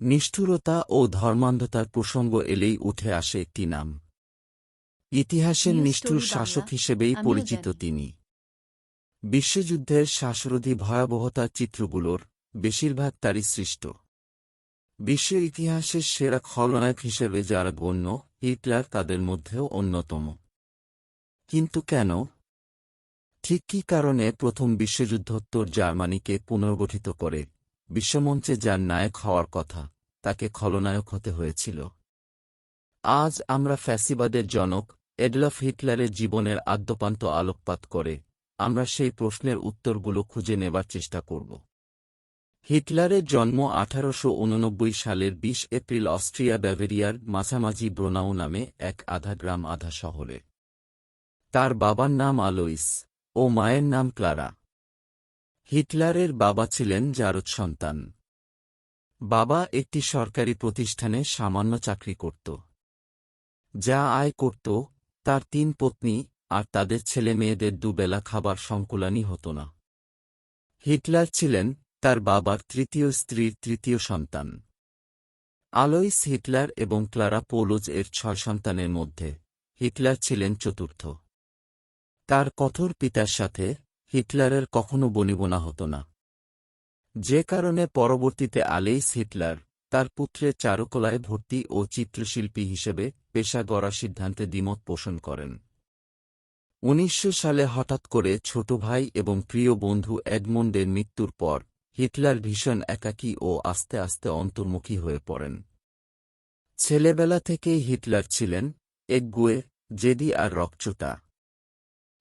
নিষ্ঠুরতা ও ধর্মান্ধতার প্রসঙ্গ এলেই উঠে আসে একটি নাম। ইতিহাসের নিষ্ঠুর শাসক হিসেবেই পরিচিত তিনি। বিশ্বযুদ্ধের শ্বাসরোধী ভয়াবহতার চিত্রগুলোর বেশিরভাগ তারই সৃষ্ট। বিশ্ব ইতিহাসের সেরা খলনায়ক হিসেবে যারা গণ্য হিটলার তাদের মধ্যেও অন্যতম। কিন্তু কেন? ঠিক কী কারণে প্রথম বিশ্বযুদ্ধোত্তর জার্মানিকে পুনর্গঠিত করে? বিশ্বমঞ্চে যার নায়ক হওয়ার কথা, তাকে খলনায়ক হতে হয়েছিল। আজ আমরা ফ্যাসিবাদের জনক এডলফ হিটলারের জীবনের আদ্যপান্ত আলোকপাত করে আমরা সেই প্রশ্নের উত্তরগুলো খুঁজে নেবার চেষ্টা করব। হিটলারের জন্ম আঠারোশো উননব্বই সালের ২০ এপ্রিল অস্ট্রিয়া ব্যাভেরিয়ার মাঝামাঝি ব্রোনাউ নামে এক আধা গ্রাম আধা শহরে। তার বাবার নাম আলোইস ও মায়ের নাম ক্লারা। হিটলারের বাবা ছিলেন জারদ সন্তান। বাবা একটি সরকারি প্রতিষ্ঠানে সামান্য চাকরি করত। যা আয় করত, তার তিন পত্নী আর তাদের ছেলে মেয়েদের দুবেলা খাবার সংকুলানি হতো না। হিটলার ছিলেন তার বাবার তৃতীয় স্ত্রীর তৃতীয় সন্তান। আলোইস হিটলার এবং ক্লারা পোলোজ এর ছয় সন্তানের মধ্যে হিটলার ছিলেন চতুর্থ। তার কঠোর পিতার সাথে হিটলারের কখনো বনিবনা হতো না। যে কারণে পরবর্তীতে আলেইস হিটলার তার পুত্রের চারুকলায় ভর্তি ও চিত্রশিল্পী হিসেবে পেশা গড়ার সিদ্ধান্তে দ্বিমত পোষণ করেন। উনিশশো সালে হঠাৎ করে ছোট ভাই এবং প্রিয় বন্ধু এডমন্ডের মৃত্যুর পর হিটলার ভীষণ একাকী ও আস্তে আস্তে অন্তর্মুখী হয়ে পড়েন। ছেলেবেলা থেকেই হিটলার ছিলেন একগুয়ে জেদি আর রকচোটা।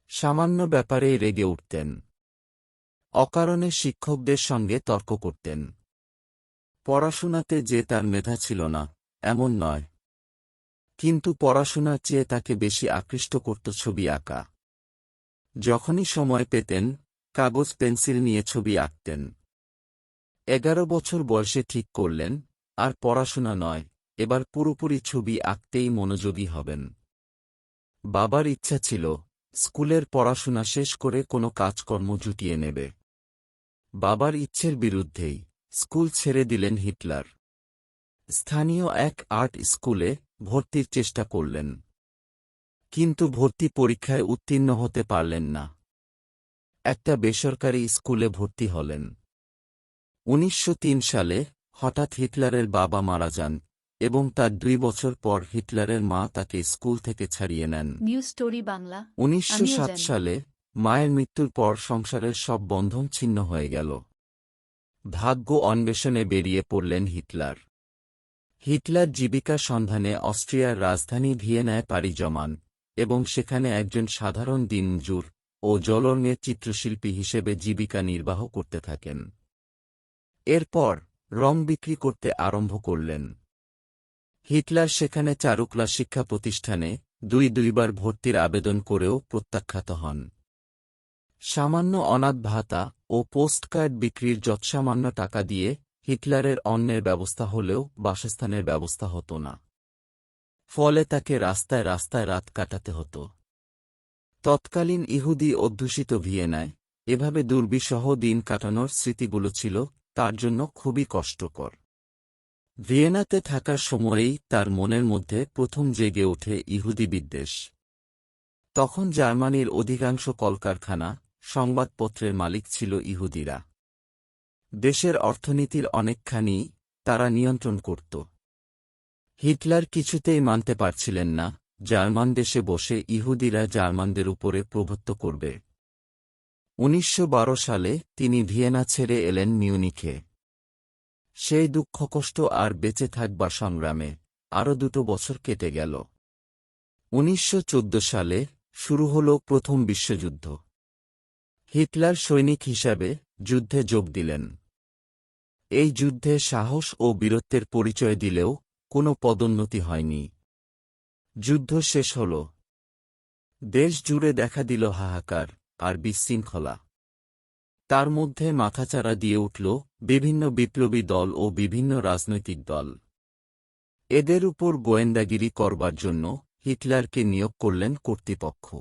সামান্য ব্যাপারেই রেগে উঠতেন। অকারণে শিক্ষকদের সঙ্গে তর্ক করতেন। পড়াশোনাতে যে তার মেধা ছিল না, এমন নয়। কিন্তু পড়াশোনার চেয়ে তাকে বেশি আকৃষ্ট করত ছবি আঁকা। যখনই সময় পেতেন, কাগজ, পেন্সিল নিয়ে ছবি আঁকতেন। এগারো বছর বয়সে ঠিক করলেন, আর পড়াশোনা নয়, এবার পুরোপুরি ছবি আঁকতেই মনোযোগী হবেন। বাবার ইচ্ছা ছিল স্কুলের পড়াশোনা শেষ করে কোনো কাজকর্ম জুটিয়ে নেবে। বাবার ইচ্ছের বিরুদ্ধেই স্কুল ছেড়ে দিলেন হিটলার। স্থানীয় এক আর্ট স্কুলে ভর্তির চেষ্টা করলেন। কিন্তু ভর্তি পরীক্ষায় উত্তীর্ণ হতে পারলেন না। একটা বেসরকারি স্কুলে ভর্তি হলেন। উনিশশো তিন সালে হঠাৎ হিটলারের বাবা মারা যান এবং তার দুই বছর পর হিটলারের মা তাকে স্কুল থেকে ছাড়িয়ে নেন। News story Bangla. উনিশশো সাত সালে মায়ের মৃত্যুর পর সংসারের সব বন্ধন ছিন্ন হয়ে গেল। ভাগ্য অন্বেষণে বেরিয়ে পড়লেন হিটলার। হিটলার জীবিকা সন্ধানে অস্ট্রিয়ার রাজধানী ভিয়েনায় পাড়ি জমান এবং সেখানে একজন সাধারণ দিনমজুর ও জলরঙের চিত্রশিল্পী হিসেবে জীবিকা নির্বাহ করতে থাকেন। এরপর রং বিক্রি করতে আরম্ভ করলেন। হিটলার সেখানে চারুকলা শিক্ষা প্রতিষ্ঠানে দুই দুইবার ভর্তির আবেদন করেও প্রত্যাখ্যাত হন। সামান্য অনাথ ভাতা ও পোস্টকার্ড বিক্রির যৎসামান্য টাকা দিয়ে হিটলারের অন্যের ব্যবস্থা হলেও বাসস্থানের ব্যবস্থা হতো না। ফলে তাকে রাস্তায় রাস্তায় রাত কাটাতে হতো। তৎকালীন ইহুদি অধ্যুষিত ভিয়েনায় এভাবে দুর্বিষহ দিন কাটানোর স্মৃতিগুলো ছিল তার জন্য খুবই কষ্টকর। ভিয়েনাতে থাকার সময়েই তার মনের মধ্যে প্রথম জেগে ওঠে ইহুদি বিদ্বেষ। তখন জার্মানির অধিকাংশ কলকারখানা সংবাদপত্রের মালিক ছিল ইহুদিরা। দেশের অর্থনীতির অনেকখানি তারা নিয়ন্ত্রণ করত। হিটলার কিছুতেই মানতে পারছিলেন না, জার্মান দেশে বসে ইহুদিরা জার্মানদের উপরে প্রভুত্ব করবে। উনিশশো বারো সালে তিনি ভিয়েনা ছেড়ে এলেন মিউনিখে। সেই দুঃখকষ্ট আর বেঁচে থাকবার সংগ্রামে আরও দুটো বছর কেটে গেল। উনিশশো চোদ্দ সালে শুরু হল প্রথম বিশ্বযুদ্ধ। হিটলার সৈনিক হিসাবে যুদ্ধে যোগ দিলেন। এই যুদ্ধে সাহস ও বীরত্বের পরিচয় দিলেও কোনো পদোন্নতি হয়নি। যুদ্ধ শেষ হল। দেশ জুড়ে দেখা দিল হাহাকার আর বিশৃঙ্খলা। তার মধ্যে মাথাচাড়া দিয়ে উঠল বিভিন্ন বিপ্লবী দল ও বিভিন্ন রাজনৈতিক দল। এদের উপর গোয়েন্দাগিরি করবার জন্য হিটলারকে নিয়োগ করলেন কর্তৃপক্ষ।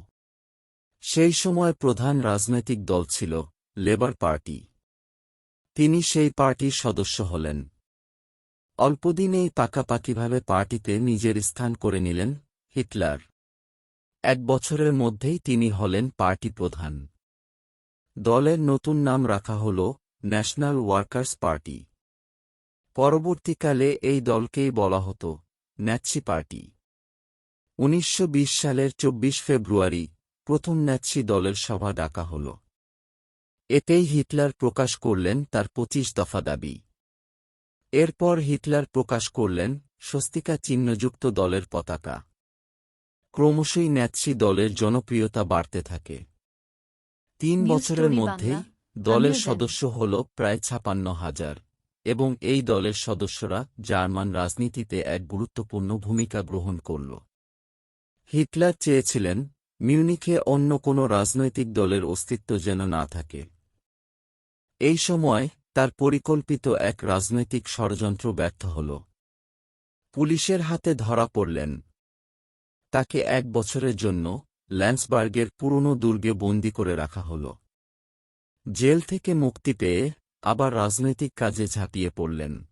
সেই সময় প্রধান রাজনৈতিক দল ছিল লেবার পার্টি। তিনি সেই পার্টির সদস্য হলেন। অল্পদিনেই পাকাপাকিভাবে পার্টিতে নিজের স্থান করে নিলেন হিটলার। এক বছরের মধ্যেই তিনি হলেন পার্টি প্রধান। দলের নতুন নাম রাখা হল ন্যাশনাল ওয়ার্কার্স পার্টি। পরবর্তীকালে এই দলকেই বলা হতো ন্যাৎসি পার্টি। উনিশশো বিশ সালের চব্বিশ ফেব্রুয়ারি প্রথম ন্যাৎসি দলের সভা ডাকা হল। এতেই হিটলার প্রকাশ করলেন তার পঁচিশ দফা দাবি। এরপর হিটলার প্রকাশ করলেন স্বস্তিকা চিহ্নযুক্ত দলের পতাকা। ক্রমশই ন্যাৎসি দলের জনপ্রিয়তা বাড়তে থাকে। তিন বছরের মধ্যেই দলের সদস্য হল প্রায় ছাপান্ন হাজার এবং এই দলের সদস্যরা জার্মান রাজনীতিতে এক গুরুত্বপূর্ণ ভূমিকা গ্রহণ করল। হিটলার চেয়েছিলেন মিউনিখে অন্য কোনো রাজনৈতিক দলের অস্তিত্ব যেন না থাকে। এই সময় তার পরিকল্পিত এক রাজনৈতিক ষড়যন্ত্র ব্যর্থ হল। পুলিশের হাতে ধরা পড়লেন। তাকে এক বছরের জন্য ল্যান্সবার্গের পুরনো দুর্গে বন্দি করে রাখা হল। জেল থেকে মুক্তি পেয়ে আবার রাজনৈতিক কাজে ঝাঁপিয়ে পড়লেন।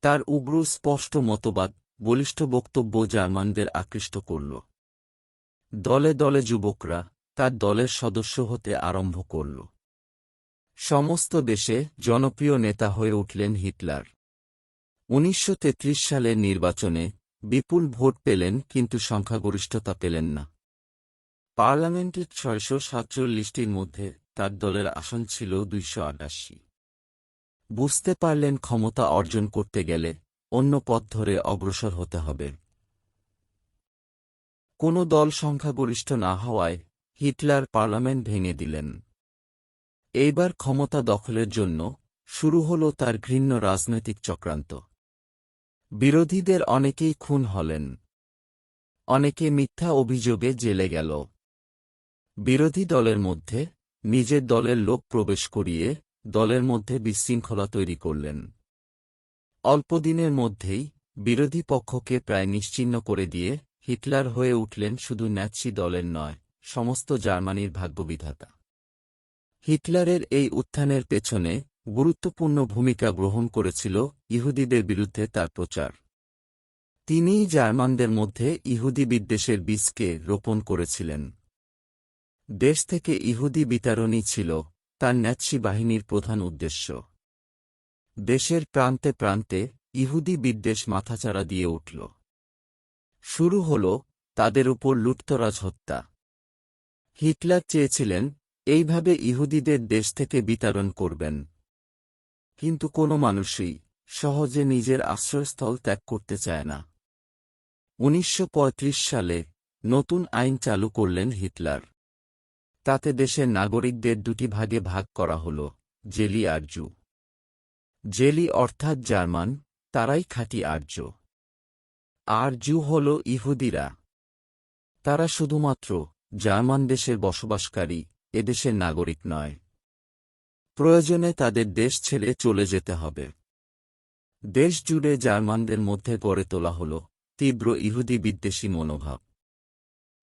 তার উগ্র স্পষ্ট মতবাদ, বলিষ্ঠ বক্তব্য জার্মানদের আকৃষ্ট করল। দলে দলে যুবকরা তার দলের সদস্য হতে আরম্ভ করল। সমস্ত দেশে জনপ্রিয় নেতা হয়ে উঠলেন হিটলার। উনিশশো তেত্রিশ সালের নির্বাচনে বিপুল ভোট পেলেন কিন্তু সংখ্যাগরিষ্ঠতা পেলেন না। পার্লামেন্টের ছয়শো সাতচল্লিশটির মধ্যে তার দলের আসন ছিল দুইশো আটাশি। বুঝতে পারলেন ক্ষমতা অর্জন করতে গেলে অন্য পথ ধরে অগ্রসর হতে হবে। কোনো দল সংখ্যাগরিষ্ঠ না হওয়ায় হিটলার পার্লামেন্ট ভেঙে দিলেন। এইবার ক্ষমতা দখলের জন্য শুরু হল তার ঘৃণ্য রাজনৈতিক চক্রান্ত। বিরোধীদের অনেকেই খুন হলেন। অনেকে মিথ্যা অভিযোগে জেলে গেল। বিরোধী দলের মধ্যে নিজের দলের লোক প্রবেশ করিয়ে দলের মধ্যে বিশৃঙ্খলা তৈরি করলেন। অল্পদিনের মধ্যেই বিরোধী পক্ষকে প্রায় নিশ্চিহ্ন করে দিয়ে হিটলার হয়ে উঠলেন শুধু ন্যাৎসি দলের নয়, সমস্ত জার্মানির ভাগ্যবিধাতা। হিটলারের এই উত্থানের পেছনে গুরুত্বপূর্ণ ভূমিকা গ্রহণ করেছিল ইহুদিদের বিরুদ্ধে তার প্রচার। তিনিই জার্মানদের মধ্যে ইহুদি বিদ্বেষের বীজকে রোপণ করেছিলেন। দেশ থেকে ইহুদি বিতারণই ছিল তার ন্যাৎসি বাহিনীর প্রধান উদ্দেশ্য। দেশের প্রান্তে প্রান্তে ইহুদি বিদ্বেষ মাথাচাড়া দিয়ে উঠল। শুরু হল তাদের উপর লুটতরাজ হত্যা। হিটলার চেয়েছিলেন, এইভাবে ইহুদিদের দেশ থেকে বিতাড়ন করবেন। কিন্তু কোনো মানুষই সহজে নিজের আশ্রয়স্থল ত্যাগ করতে চায় না। উনিশশো পঁয়ত্রিশ সালে নতুন আইন চালু করলেন হিটলার। তাতে দেশের নাগরিকদের দুটি ভাগে ভাগ করা হল, জেলি আর্য। জেলি অর্থাৎ জার্মান, তারাই খাঁটি আর্য। আর জু হল ইহুদিরা। তারা শুধুমাত্র জার্মান দেশের বসবাসকারী এদেশের নাগরিক নয়। প্রয়োজনে তাদের দেশ ছেড়ে চলে যেতে হবে। দেশ জুড়ে জার্মানদের মধ্যে গড়ে তোলা হল তীব্র ইহুদি বিদ্বেষী মনোভাব।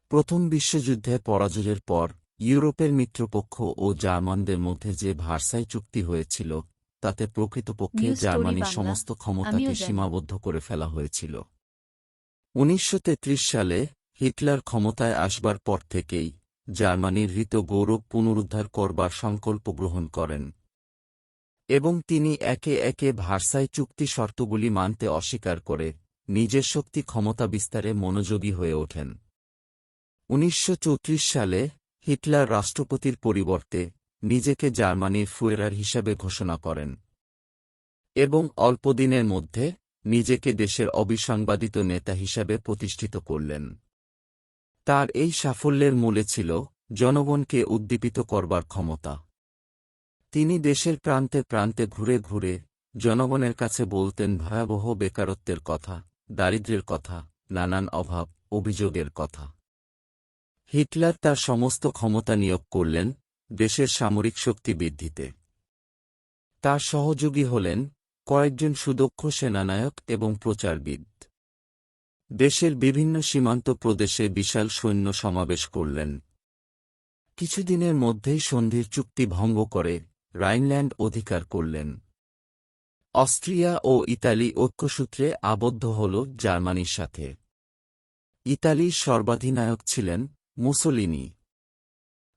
প্রথম বিশ্বযুদ্ধে পরাজয়ের পর ইউরোপের মিত্রপক্ষ ও জার্মানদের মধ্যে যে ভার্সাই চুক্তি হয়েছিল তাতে প্রকৃতপক্ষে জার্মানির সমস্ত ক্ষমতাকে সীমাবদ্ধ করে ফেলা হয়েছিল। উনিশশো তেত্রিশ সালে হিটলার ক্ষমতায় আসবার পর থেকেই জার্মানির হৃত গৌরব পুনরুদ্ধার করবার সংকল্প গ্রহণ করেন। এবং তিনি একে একে ভার্সাই চুক্তি শর্তগুলি মানতে অস্বীকার করে নিজের শক্তি ক্ষমতা বিস্তারে মনোযোগী হয়ে ওঠেন। উনিশশো চৌত্রিশ সালে হিটলার রাষ্ট্রপতির পরিবর্তে নিজেকে জার্মানির ফুয়েরার হিসাবে ঘোষণা করেন। এবং অল্পদিনের মধ্যে নিজেকে দেশের অবিসংবাদিত নেতা হিসাবে প্রতিষ্ঠিত করলেন। তার এই সাফল্যের মূলে ছিল জনগণকে উদ্দীপিত করবার ক্ষমতা। তিনি দেশের প্রান্তে প্রান্তে ঘুরে ঘুরে জনগণের কাছে বলতেন ভয়াবহ বেকারত্বের কথা দারিদ্র্যের কথা, নানান অভাব, অভিযোগের কথা। হিটলার তার সমস্ত ক্ষমতা নিয়োগ করলেন দেশের সামরিক শক্তি বৃদ্ধিতে। তার সহযোগী হলেন কয়েকজন সুদক্ষ সেনানায়ক এবং প্রচারবিদ। দেশের বিভিন্ন সীমান্ত প্রদেশে বিশাল সৈন্য সমাবেশ করলেন। কিছুদিনের মধ্যেই সন্ধির চুক্তি ভঙ্গ করে রাইনল্যান্ড অধিকার করলেন। অস্ট্রিয়া ও ইতালি ঐক্যসূত্রে আবদ্ধ হল জার্মানির সাথে। ইতালির সর্বাধিনায়ক ছিলেন মুসোলিনি।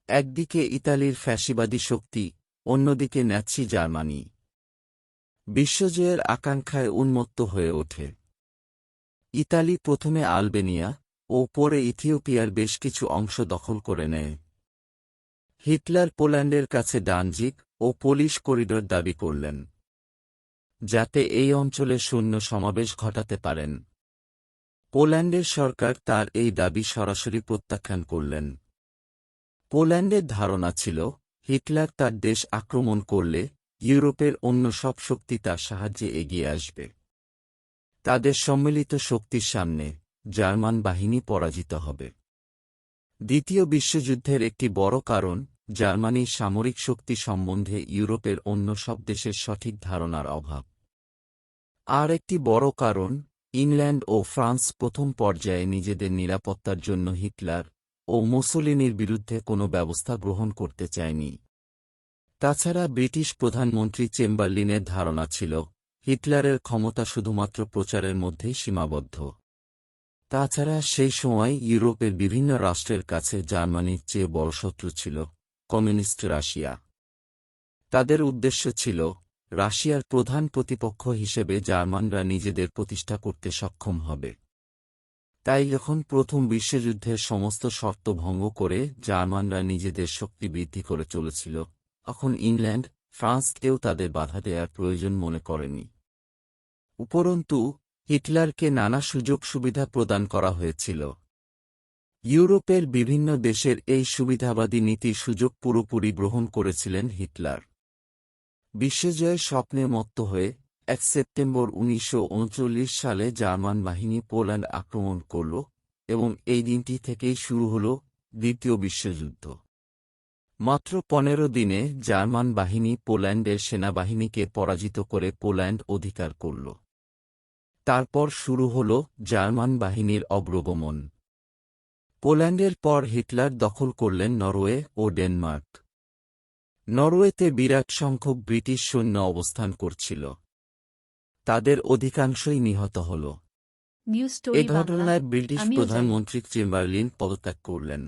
একদিকে ইতালির ফ্যাসিবাদী শক্তি, অন্যদিকে ন্যাচি জার্মানি। বিশ্বজয়ের আকাঙ্ক্ষায় উন্মত্ত হয়ে ওঠে। ইতালি প্রথমে আলবেনিয়া ও পরে ইথিওপিয়ার বেশ কিছু অংশ দখল করে নেয়। হিটলার পোল্যান্ডের কাছে ডানজিক ও পোলিশ করিডোর দাবি করলেন, যাতে এই অঞ্চলে শূন্য সমাবেশ ঘটাতে পারেন। পোল্যান্ডের সরকার তার এই দাবি সরাসরি প্রত্যাখ্যান করলেন। পোল্যান্ডের ধারণা ছিল, হিটলার তার দেশ আক্রমণ করলে ইউরোপের অন্য সব শক্তি তার সাহায্যে এগিয়ে আসবে। তাদের সম্মিলিত শক্তির সামনে জার্মান বাহিনী পরাজিত হবে। দ্বিতীয় বিশ্বযুদ্ধের একটি বড় কারণ, জার্মানির সামরিক শক্তি সম্বন্ধে ইউরোপের অন্য সব দেশের সঠিক ধারণার অভাব। আর একটি বড় কারণ ইংল্যান্ড ও ফ্রান্স প্রথম পর্যায়ে নিজেদের নিরাপত্তার জন্য হিটলার ও মুসোলিনির বিরুদ্ধে কোনো ব্যবস্থা গ্রহণ করতে চায়নি। তাছাড়া ব্রিটিশ প্রধানমন্ত্রী চেম্বারলিনের ধারণা ছিল, হিটলারের ক্ষমতা শুধুমাত্র প্রচারের মধ্যেই সীমাবদ্ধ। তাছাড়া সেই সময় ইউরোপের বিভিন্ন রাষ্ট্রের কাছে জার্মানির চেয়ে বড় শত্রু ছিল কমিউনিস্ট রাশিয়া। তাদের উদ্দেশ্য ছিল রাশিয়ার প্রধান প্রতিপক্ষ হিসেবে জার্মানরা নিজেদের প্রতিষ্ঠা করতে সক্ষম হবে। তাই যখন প্রথম বিশ্বযুদ্ধের সমস্ত শর্ত ভঙ্গ করে জার্মানরা নিজেদের শক্তি বৃদ্ধি করে চলেছিল। তখন ইংল্যান্ড ফ্রান্সকেও তাদের বাধা দেওয়ার প্রয়োজন মনে করেনি। উপরন্তু, হিটলারকে নানা সুযোগ সুবিধা প্রদান করা হয়েছিল। ইউরোপের বিভিন্ন দেশের এই সুবিধাবাদী নীতির সুযোগ পুরোপুরি গ্রহণ করেছিলেন হিটলার। বিশ্বজয়ের স্বপ্নে মত্ত হয়ে এক সেপ্টেম্বর উনিশশো উনচল্লিশ সালে জার্মান বাহিনী পোল্যান্ড আক্রমণ করল এবং এই দিনটি থেকেই শুরু হল দ্বিতীয় বিশ্বযুদ্ধ। মাত্র পনেরো দিনে জার্মান বাহিনী পোল্যান্ডের সেনাবাহিনীকে পরাজিত করে পোল্যান্ড অধিকার করল। তারপর শুরু হল জার্মান বাহিনীর অগ্রগমন। পোল্যান্ডের পর হিটলার দখল করলেন নরওয়ে ও ডেনমার্ক। নরওয়েতে বিরাট সংখ্যক ব্রিটিশ সৈন্য অবস্থান করছিল। তাদের অধিকাংশই নিহত হল। এ ঘটনায় ব্রিটিশ প্রধানমন্ত্রী চেম্বারলিন পদত্যাগ করলেন।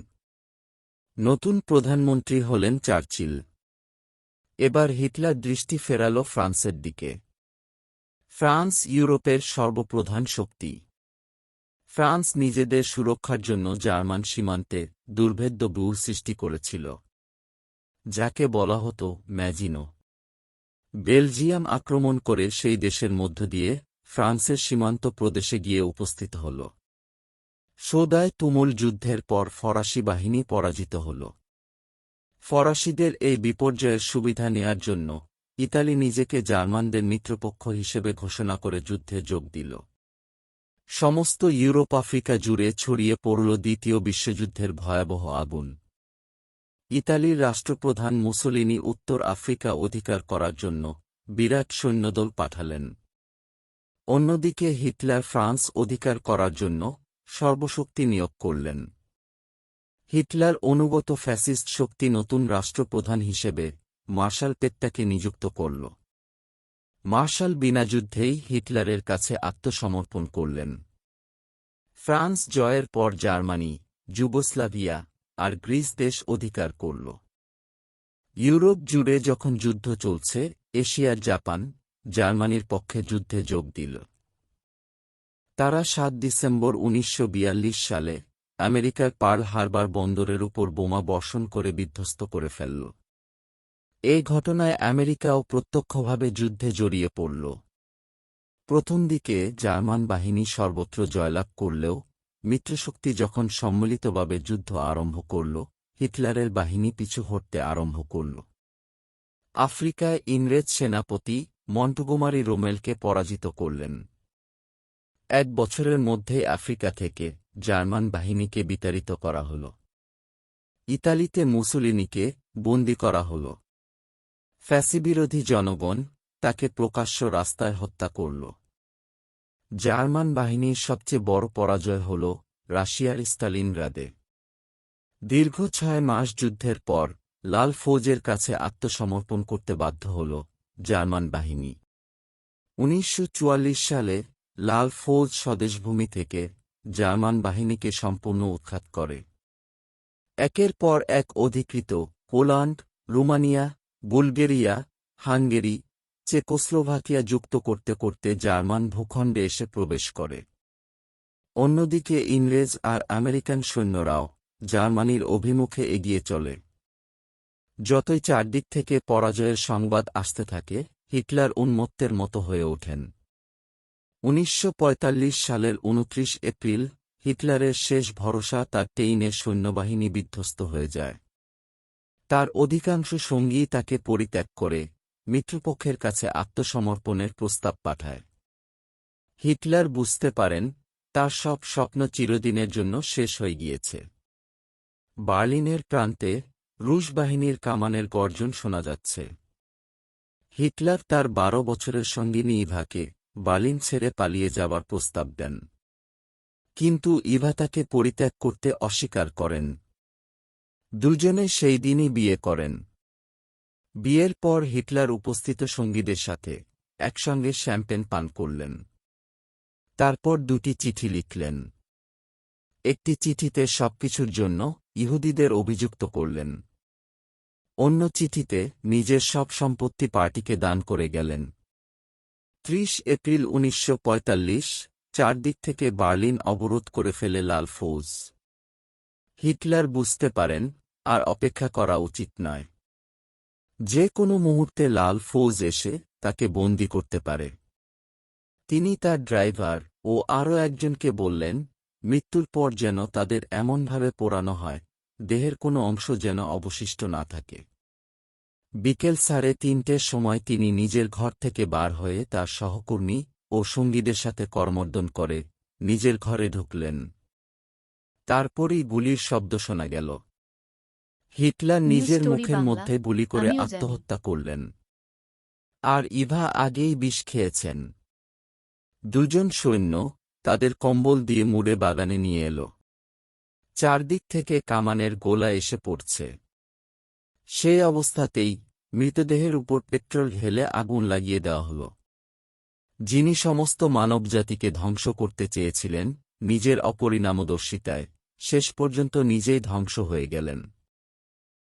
নতুন প্রধানমন্ত্রী হলেন চার্চিল। এবার হিটলার দৃষ্টি ফেরাল ফ্রান্সের দিকে। ফ্রান্স ইউরোপের সর্বপ্রধান শক্তি। ফ্রান্স নিজেদের সুরক্ষার জন্য জার্মান সীমান্তে দুর্ভেদ্য ব্যূহ সৃষ্টি করেছিল। যাকে বলা হতো ম্যাজিনো। বেলজিয়াম আক্রমণ করে সেই দেশের মধ্য দিয়ে ফ্রান্সের সীমান্ত প্রদেশে গিয়ে উপস্থিত হল। সোদায় তুমুল যুদ্ধের পর ফরাসি বাহিনী পরাজিত হল। ফরাসিদের এই বিপর্যয়ের সুবিধা নেয়ার জন্য ইতালি নিজেকে জার্মানদের মিত্রপক্ষ হিসেবে ঘোষণা করে যুদ্ধে যোগ দিল। সমস্ত ইউরোপ আফ্রিকা জুড়ে ছড়িয়ে পড়ল দ্বিতীয় বিশ্বযুদ্ধের ভয়াবহ আগুন। ইতালির রাষ্ট্রপ্রধান মুসোলিনি উত্তর আফ্রিকা অধিকার করার জন্য বিরাট সৈন্যদল পাঠালেন। অন্যদিকে হিটলার ফ্রান্স অধিকার করার জন্য সর্বশক্তি নিয়োগ করলেন। হিটলার অনুগত ফ্যাসিস্ট শক্তি নতুন রাষ্ট্রপ্রধান হিসেবে মার্শাল পেত্তাকে নিযুক্ত করল। মার্শাল বিনা যুদ্ধেই হিটলারের কাছে আত্মসমর্পণ করলেন। ফ্রান্স জয়ের পর জার্মানি, যুগোস্লাভিয়া আর গ্রিস দেশ অধিকার করল। ইউরোপ জুড়ে যখন যুদ্ধ চলছে এশিয়ার জাপান, জার্মানির পক্ষে যুদ্ধে যোগ দিল। তারা সাত ডিসেম্বর উনিশশো বিয়াল্লিশ সালে আমেরিকার পার্ল হারবার বন্দরের উপর বোমা বর্ষণ করে বিধ্বস্ত করে ফেলল। এই ঘটনায় আমেরিকাও প্রত্যক্ষভাবে যুদ্ধে জড়িয়ে পড়ল। প্রথম দিকে জার্মান বাহিনী সর্বত্র জয়লাভ করলেও মিত্রশক্তি যখন সম্মিলিতভাবে যুদ্ধ আরম্ভ করল, হিটলারের বাহিনী পিছু হটতে আরম্ভ করল। আফ্রিকায় ইংরেজ সেনাপতি মন্টগোমারি রোমেলকে পরাজিত করলেন। এক বছরের মধ্যেই আফ্রিকা থেকে জার্মান বাহিনীকে বিতাড়িত করা হল। ইতালিতে মুসোলিনিকে বন্দী করা হল। ফ্যাসিবিরোধী জনগণ তাকে প্রকাশ্য রাস্তায় হত্যা করল। জার্মান বাহিনীর সবচেয়ে বড় পরাজয় হল রাশিয়ার স্টালিনগ্রাদে। দীর্ঘ ছয় মাস যুদ্ধের পর, লাল ফৌজের কাছে আত্মসমর্পণ করতে বাধ্য হল জার্মান বাহিনী। উনিশশো চুয়াল্লিশ সালে, লাল ফৌজ স্বদেশভূমি থেকে জার্মান বাহিনীকে সম্পূর্ণ উৎখাত করে। একের পর এক অধিকৃত Poland, Romania, Bulgaria, Hungary Czechoslovakia যুক্ত করতে করতে জার্মান ভূখণ্ডে এসে প্রবেশ করে। অন্যদিকে ইংরেজ আর আমেরিকান সৈন্যরাও জার্মানির অভিমুখে এগিয়ে চলে। যতই চারদিক থেকে পরাজয়ের সংবাদ আসতে থাকে, হিটলার উন্মত্তের মতো হয়ে ওঠেন। উনিশশো পঁয়তাল্লিশ সালের উনত্রিশ এপ্রিল, হিটলারের শেষ ভরসা তার টেইনের সৈন্যবাহিনী বিধ্বস্ত হয়ে যায়। তার অধিকাংশ সঙ্গী তাকে পরিত্যাগ করে মিত্রপক্ষের কাছে আত্মসমর্পণের প্রস্তাব পাঠায়। হিটলার বুঝতে পারেন, তার সব স্বপ্ন চিরদিনের জন্য শেষ হয়ে গিয়েছে। বার্লিনের প্রান্তে রুশ বাহিনীর কামানের গর্জন শোনা যাচ্ছে। হিটলার তার বারো বছরের সঙ্গিনী ইভাকে বার্লিন ছেড়ে পালিয়ে যাওয়ার প্রস্তাব দেন। কিন্তু ইভা তাকে পরিত্যাগ করতে অস্বীকার করেন। দুজনে সেই দিনই বিয়ে করেন। বিয়ের পর হিটলার উপস্থিত সঙ্গীদের সাথে একসঙ্গে শ্যাম্পেন পান করলেন। তারপর দুটি চিঠি লিখলেন। একটি চিঠিতে সবকিছুর জন্য ইহুদিদের অভিযুক্ত করলেন। অন্য চিঠিতে নিজের সব সম্পত্তি পার্টিকে দান করে গেলেন। ত্রিশ এপ্রিল উনিশশো চারদিক থেকে বার্লিন অবরোধ করে ফেলে লাল ফৌজ। হিটলার বুঝতে পারেন, আর অপেক্ষা করা উচিত নয়। যে কোনো মুহূর্তে লাল ফৌজ এসে তাকে বন্দি করতে পারে। তিনি তার ড্রাইভার ও আরও একজনকে বললেন, মৃত্যুর পর যেন তাদের এমনভাবে পোড়ানো হয়, দেহের কোনো অংশ যেন অবশিষ্ট না থাকে। বিকেল সাড়ে তিনটের সময় তিনি নিজের ঘর থেকে বার হয়ে তার সহকর্মী ও সঙ্গীদের সাথে কর্মর্দন করে নিজের ঘরে ঢুকলেন। তারপরই গুলির শব্দ শোনা গেল। হিটলার নিজের মুখের মধ্যে গুলি করে আত্মহত্যা করলেন। আর ইভা আগেই বিষ খেয়েছেন। দুজন সৈন্য তাদের কম্বল দিয়ে মুড়ে বাগানে নিয়ে এলো। চারদিক থেকে কামানের গোলা এসে পড়ছে। সেই অবস্থাতেই মৃতদেহের উপর পেট্রোল ঢেলে আগুন লাগিয়ে দেওয়া হল। যিনি সমস্ত মানবজাতিকে ধ্বংস করতে চেয়েছিলেন নিজের অপরিণামদর্শিতায় শেষ পর্যন্ত নিজেই ধ্বংস হয়ে গেলেন।